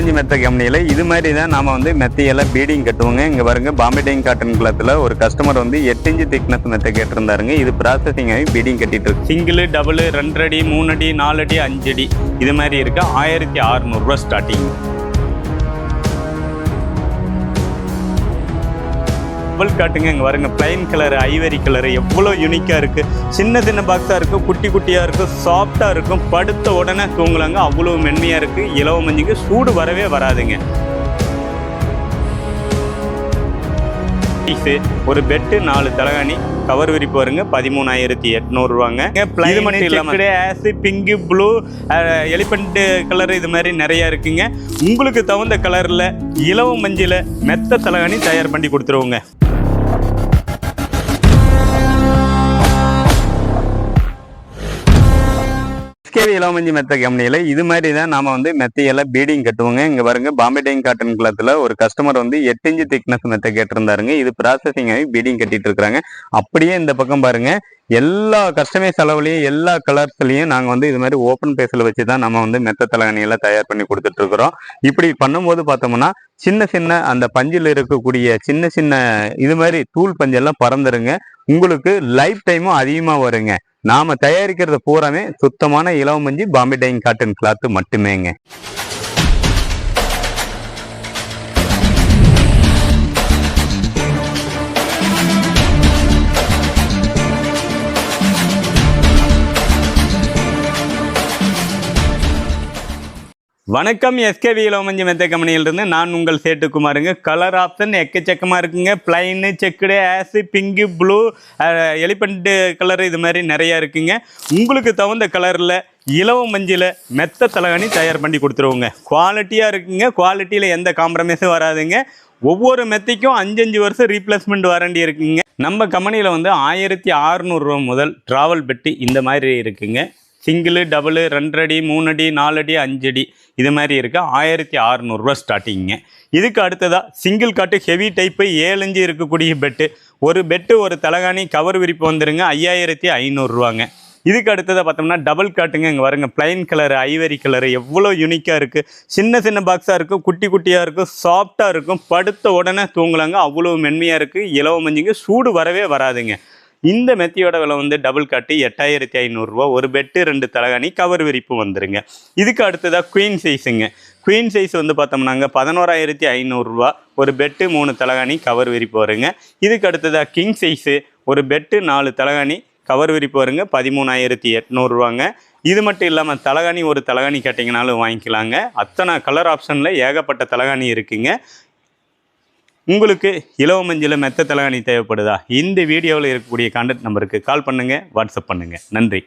அஞ்சு மெத்த கம்பெனியில் இது மாதிரி தான் நாம் வந்து மெத்தையெல்லாம் பீடிங் கட்டுவோங்க. இங்கே பாருங்க பாம்பே டைங் காட்டன் கிளத்தில் ஒரு கஸ்டமர் வந்து எட்டு இன்ச்சு திக்னஸ் மெத்த கேட்டிருந்தாருங்க. இது ப்ராசஸிங் ஆகி பீடிங் கட்டிட்டு இருக்கு. சிங்கிள் டபுள் ரெண்டரை அடி மூணு அடி நாலு அடி அஞ்சு அடி இது மாதிரி இருக்கு. ஆயிரத்தி அறுநூறுவா ஸ்டார்டிங் டபுள் காட்டுங்க இங்கே வருங்க பிளைன் கலர் ஐவரி கலர் எவ்வளோ யூனிக்காக இருக்குது சின்ன சின்ன பாக்ஸாக இருக்கும் குட்டி குட்டியாக இருக்கும் சாஃப்டாக இருக்கும். படுத்த உடனே தூங்கலாங்க அவ்வளோ மென்மையாக இருக்குது இலவ மஞ்சுக்கு சூடு வரவே வராதுங்க. பீஸு ஒரு பெட்டு நாலு தலகாணி கவர் விரிப்பு வருங்க பதிமூணாயிரத்தி எட்நூறுவாங்க. இது மட்டும் இல்லாமல் ash pink blue elephant colour இது மாதிரி நிறைய இருக்குங்க. உங்களுக்கு தகுந்த கலரில் இலவ மஞ்சில் மெத்த தலகாணி தயார் பண்ணி கொடுத்துருவோங்க. கேவி இளவமஞ்சி மெத்த கம்பெனியில் இது மாதிரி தான் நாம் வந்து மெத்தையெல்லாம் பீடிங் கட்டுவோங்க. இங்கே பாருங்க பாம்பே டைங் காட்டன் குளத்தில் ஒரு கஸ்டமர் வந்து எட்டு இன்ச்சு திக்னஸ் மெத்த கேட்டிருந்தாருங்க. இது ப்ராசஸிங் ஆகி பீடிங் கட்டிட்டு இருக்கிறாங்க. அப்படியே இந்த பக்கம் பாருங்க எல்லா கஸ்டமைஸ் அளவுலையும் எல்லா கலர்ஸ்லையும் நாங்கள் வந்து இது மாதிரி ஓப்பன் பேஸில் வச்சு தான் நம்ம வந்து மெத்த தலைகணியெல்லாம் தயார் பண்ணி கொடுத்துட்ருக்குறோம் இப்படி பண்ணும்போது பார்த்தோம்னா சின்ன சின்ன அந்த பஞ்சில் இருக்கக்கூடிய சின்ன சின்ன இது மாதிரி தூள் பஞ்செல்லாம் பறந்துருங்க. உங்களுக்கு லைஃப் டைமும் அதிகமாக வருங்க. நாம தயாரிக்கிறது பூராமே சுத்தமான Ilavamanji Bombay dyeing cotton cloth மட்டுமேங்க. வணக்கம் எஸ்கேவி இளவமஞ்சி மெத்த கம்பெனியிலிருந்து நான் உங்கள் சேட்டுக்குமாருங்க. கலர் ஆப்ஷன் எக்கச்சக்கமாக இருக்குங்க. Plain checked ash pink blue elephant colour இது மாதிரி நிறையா இருக்குங்க. உங்களுக்கு தகுந்த கலரில் இலவ மஞ்சில் மெத்த தலகாணி தயார் பண்ணி கொடுத்துருவோங்க. குவாலிட்டியாக இருக்குங்க. குவாலிட்டியில் எந்த காம்ப்ரமைஸும் வராதுங்க. ஒவ்வொரு மெத்தைக்கும் அஞ்சஞ்சு வருஷம் ரீப்ளேஸ்மெண்ட் வாரண்டி இருக்குங்க. நம்ம கம்பெனியில் வந்து ஆயிரத்தி அறநூறுவா முதல் ட்ராவல் பெட்டி இந்த மாதிரி இருக்குங்க. சிங்கிளு டபுள் ரெண்டடி மூணடி மூணு அடி இது மாதிரி இருக்குது ஆயிரத்தி அறநூறுரூவா ஸ்டார்டிங்க இதுக்கு அடுத்ததாக சிங்கிள் காட்டு ஹெவி டைப்பு ஏழஞ்சு இருக்கக்கூடிய பெட்டு. ஒரு பெட்டு ஒரு தலகாணி கவர் விரிப்பு வந்துருங்க ஐயாயிரத்தி ஐநூறுரூவாங்க இதுக்கு அடுத்ததாக பார்த்தோம்னா டபுள் காட்டுங்க. இங்கே வருங்க பிளைன் கலர் ஐவரி கலர் எவ்வளோ யூனிக்காக இருக்குது சின்ன சின்ன பாக்ஸாக இருக்கும் குட்டி குட்டியாக இருக்கும் சாஃப்டாக இருக்கும். படுத்த உடனே தூங்கலாங்க. அவ்வளோ மென்மையாக இருக்குது இலவ மஞ்சுங்க. சூடு வரவே வராதுங்க. இந்த மெத்தியோட விலை வந்து டபுள் காட்டு எட்டாயிரத்தி ஐநூறுரூவா ஒரு பெட்டு ரெண்டு தலகாணி கவர் விரிப்பு வந்துருங்க. இதுக்கு அடுத்ததாக குயின் சைஸுங்க குயின் சைஸ் வந்து பார்த்தோம்னாங்க பதினோராயிரத்தி ஐநூறுரூவா ஒரு பெட்டு மூணு தலகாணி கவர் விரிப்பு வருங்க. இதுக்கு அடுத்ததாக கிங் சைஸு ஒரு பெட்டு நாலு தலகாணி கவர் விரிப்பு வருங்க பதிமூணாயிரத்தி எட்நூறுவாங்க. இது மட்டும் இல்லாமல் தலகாணி ஒரு தலகாணி கேட்டிங்கனாலும் வாங்கிக்கலாங்க. அத்தனை கலர் ஆப்ஷனில் ஏகப்பட்ட தலகாணி இருக்குங்க. உங்களுக்கு இலவ மஞ்சள் மெத்த தலகாணி தேவைப்படுதா? இந்த வீடியோவில் இருக்கக்கூடிய கான்டாக்ட் நம்பருக்கு கால் பண்ணுங்கள் வாட்ஸ்அப் பண்ணுங்கள் நன்றி.